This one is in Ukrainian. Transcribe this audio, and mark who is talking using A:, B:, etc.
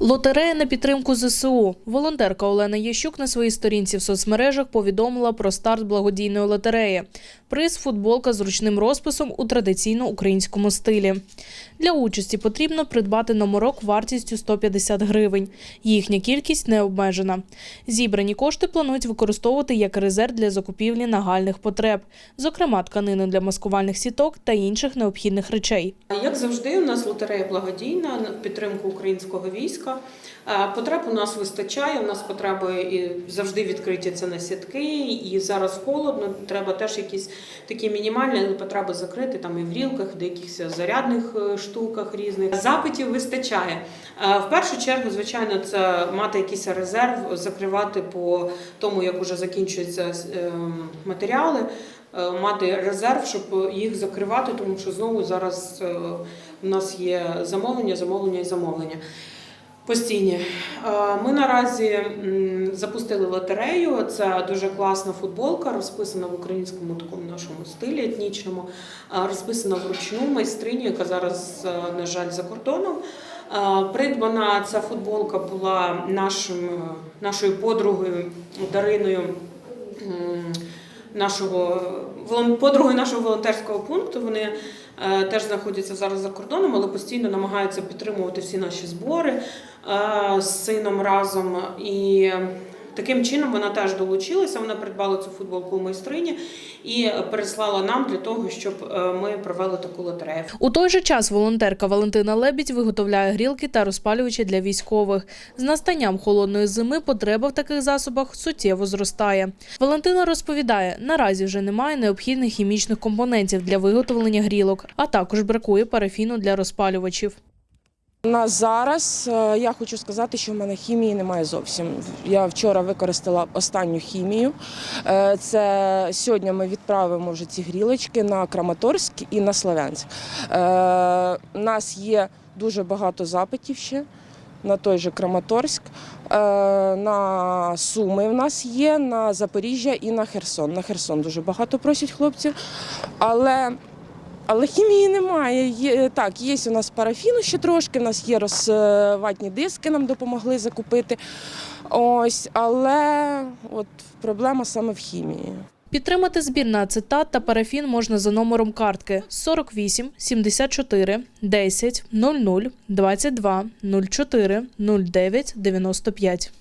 A: Лотерея на підтримку ЗСУ. Волонтерка Олена Єщук на своїй сторінці в соцмережах повідомила про старт благодійної лотереї. Приз футболка з ручним розписом у традиційно українському стилі. Для участі потрібно придбати номерок вартістю 150 гривень. Їхня кількість не обмежена. Зібрані кошти планують використовувати як резерв для закупівлі нагальних потреб, зокрема тканини для маскувальних сіток та інших необхідних речей.
B: Як завжди, у нас лотерея благодійна на підтримку українського війська. Е, Потреб у нас вистачає. У нас потреби і завжди відкриті це на сітки, і зараз холодно. Треба теж якісь такі мінімальні потреби закрити там і в рілках, в якихось зарядних е, штуках різних. Запитів вистачає. В першу чергу, звичайно, це мати якийсь резерв, закривати по тому, як вже закінчуються е, матеріали. е, Мати резерв, щоб їх закривати, тому що знову зараз у нас є замовлення, замовлення і замовлення. Постійні. Е, Ми наразі запустили лотерею. Це дуже класна футболка, розписана в українському такому нашому стилі етнічному, е, розписана вручну майстриню, яка зараз, е, на жаль, за кордоном. Придбана ця футболка була нашим, нашою подругою Дариною. Нашого подруги нашого волонтерського пункту вони е, теж знаходяться зараз за кордоном, але постійно намагаються підтримувати всі наші збори е, з сином разом. І таким чином вона теж долучилася. Вона придбала цю футболку у майстрині і переслала нам для того, щоб е, ми провели таку лотерею.
A: У той же час волонтерка Валентина Лебідь виготовляє грілки та розпалювачі для військових. З настанням холодної зими потреба в таких засобах суттєво зростає. Валентина розповідає, наразі вже немає необхідних хімічних компонентів для виготовлення грілок, а також бракує парафіну для розпалювачів.
C: На зараз е, я хочу сказати, що в мене хімії немає зовсім. Я вчора використала останню хімію. Е, Це сьогодні ми відправимо вже ці грілочки на Краматорськ і на Славянськ. Е, У нас є дуже багато запитів ще. На той же Краматорськ, Е, на Суми в нас є, на Запоріжжя і на Херсон. На Херсон дуже багато просять хлопців. Але але хімії немає. Є, так, є у нас парафіну ще трошки, у нас є розватні диски, нам допомогли закупити. Ось, але от проблема саме в хімії.
A: Підтримати збір на ацетат та парафін можна за номером картки 48 74 10 00 22 04 09 95.